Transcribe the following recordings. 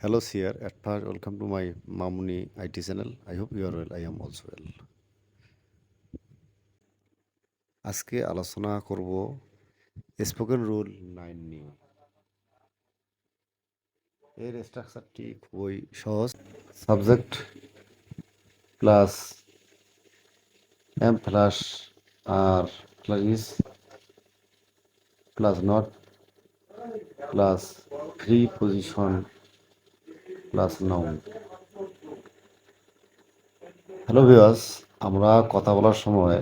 Hello, Sir. At first, welcome to my Mamuni IT channel. I hope you are well. I am also well. আজকে আলোচনা করব spoken rule nine নিয়ে এর স্ট্রাকচারটি খুবই সহজ subject plus am plus are plus is plus not plus preposition plus noun hello viewers আমরা কথা বলার সময়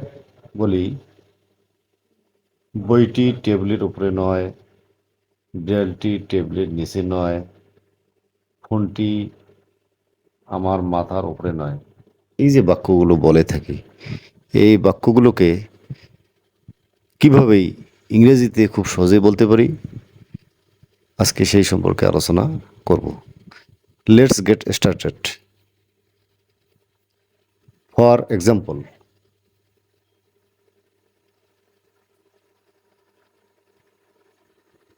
বলি, বইটি টেবিলের উপরে নয় বিড়ালটি টেবিলের নিচে নয়, ফোনটি আমার মাথার উপরে নয়। এই যে বাক্যগুলো বলে থাকি, এই বাক্যগুলোকে কিভাবেই ইংরেজিতে খুব সহজে বলতে পারি, আজকে সেই সম্পর্কে আলোচনা করব। Let's get started for example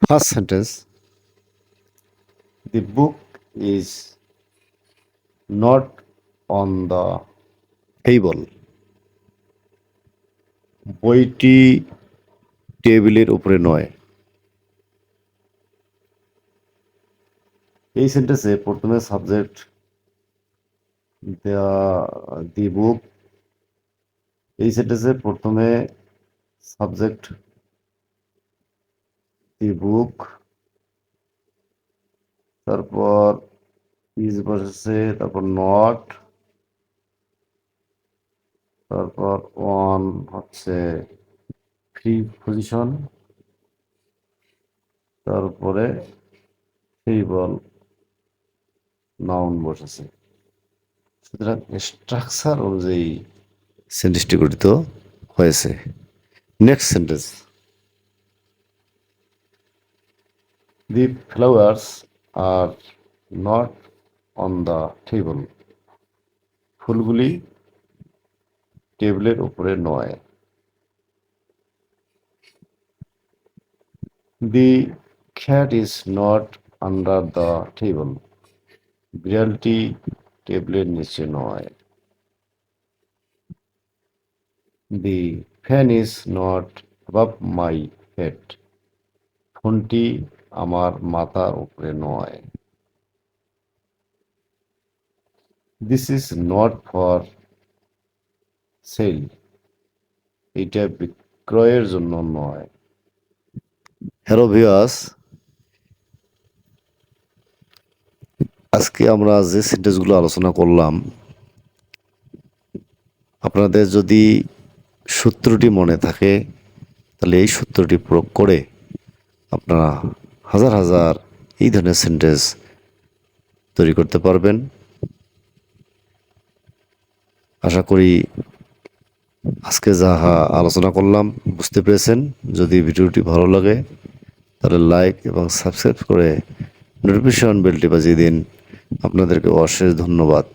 First sentence The book is not on the table. বইটি টেবিলের উপরে নয় এই সেন্টেন্সে প্রথমে সাবজেক্ট দি বুক এই সেন্টেন্সে প্রথমে সাবজেক্ট দি বুক তারপর ইজ বসেছে তারপর নট তারপর ওয়ান হচ্ছে ফ্রি পজিশন তারপরে বল নাউন বসেছে সুতরাং স্ট্রাকচার অনুযায়ী সেন্টেন্সটি গঠিত হয়েছে next sentence the flowers are not on the table. ফুলগুলি টেবিলের উপরে নয় the cat is not under the table. বিড়ালটি টেবিলের নিচে নয়। The fan is not above my head ফোনটি আমার মাথার উপরে নয়। This is not for sale এটা বিক্রয়ের জন্য নয়। হ্যালো ভিউয়ার্স আজকে আমরা যে সেন্টেন্সগুলো আলোচনা করলাম, আপনাদের যদি সূত্রটি মনে থাকে, তাহলে এই সূত্রটি প্রয়োগ করে আপনারা হাজার হাজার এই ধরনের সেন্টেন্স তৈরি করতে পারবেন। আশা করি আজকে যাহা আলোচনা করলাম বুঝতে পেরেছেন। যদি ভিডিওটি ভালো লাগে, তাহলে লাইক এবং সাবস্ক্রাইব করে নোটিফিকেশন বেলটি বাজিয়ে দিন। আপনাদেরকে অশেষ ধন্যবাদ।